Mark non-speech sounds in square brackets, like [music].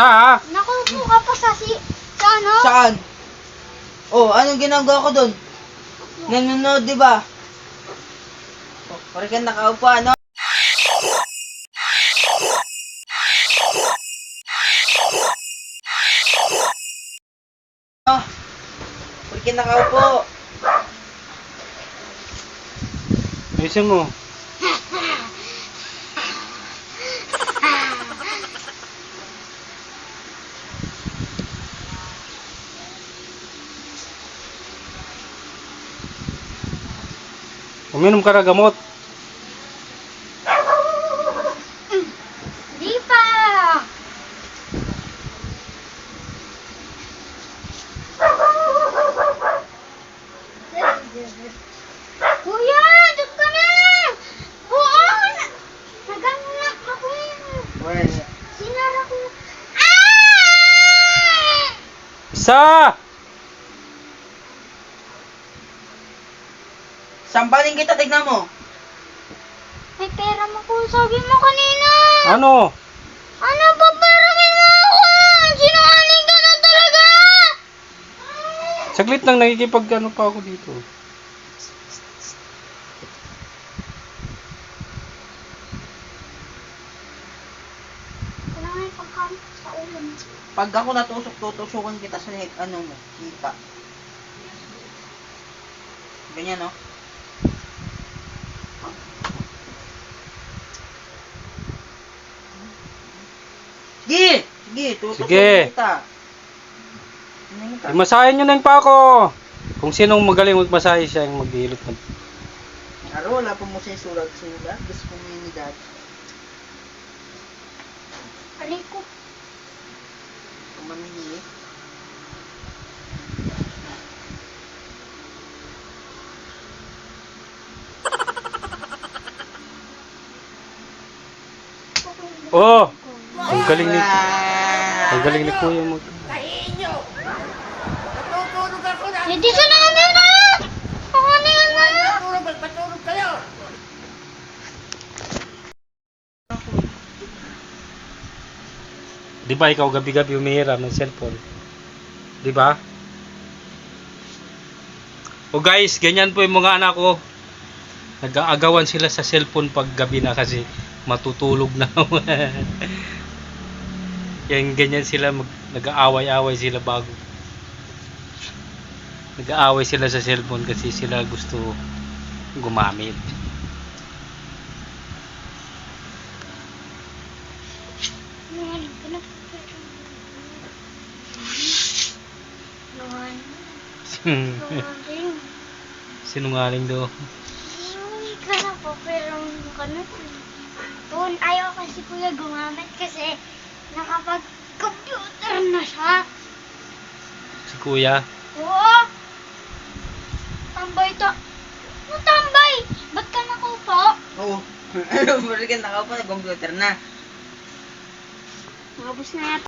Ha? Nakupo ka pa sa si... Sa ano? Saan? Oh, anong ginagawa ko doon? Nanonood, di ba? Oh, pare ka nakaupo, ano? Oh, pare ka nakaupo. Ayusin mo. Uminom ka na gamot. Di pa! Kuya! Diyos ka na! Oo! na- Naganak ako yun. Well, Sinara ko. Ah! Isa! Sampaling kita, tignan mo. May pera mo po, sabi mo kanina. Ano? Ano ba peramin mo ako? Sinungaling ka na talaga! Saglit lang nakikipag ano pa ako dito. Kailangan pagkain sa ulam. Pag ako natusok, tutusukan kita sa ano mo, kita. Ganyan, no? Sige! Tutusukan Sige. kita. Ano ka? Imasahin nyo na yung pako. Kung sinong magaling magmasahe siya yung maghihilot ng Aro, wala pa mo siya sulat-sulat. Gusto ko ngayon ni dad. Alay ko. Kumamili. Oh! Ang galing ni Ang galing ni Kuya mag Hindi siya namin na! Ako na yan na! Di ba ikaw gabi-gabi umihiram ng cellphone? Di ba? O guys, ganyan po yung mga anak ko. Nag-aagawan sila sa cellphone pag gabi na kasi matutulog na. [laughs] Yan ganyan sila mag, nag-aaway-away sila bago. Nag-aaway sila sa cellphone kasi sila gusto gumamit. Sinungaling. [laughs] Sinungaling. Daw. Sinungaling ka na po, pero ano ka na. Doon, ayaw kasi kuya gumamit kasi nakapag-computer na siya. Si Kuya. Oo! Tambay to. Ano tambay? Ba't ka nakupo? Oo. [laughs] Ano, ka nakaupo, nag-computer na. Nakabos na yata.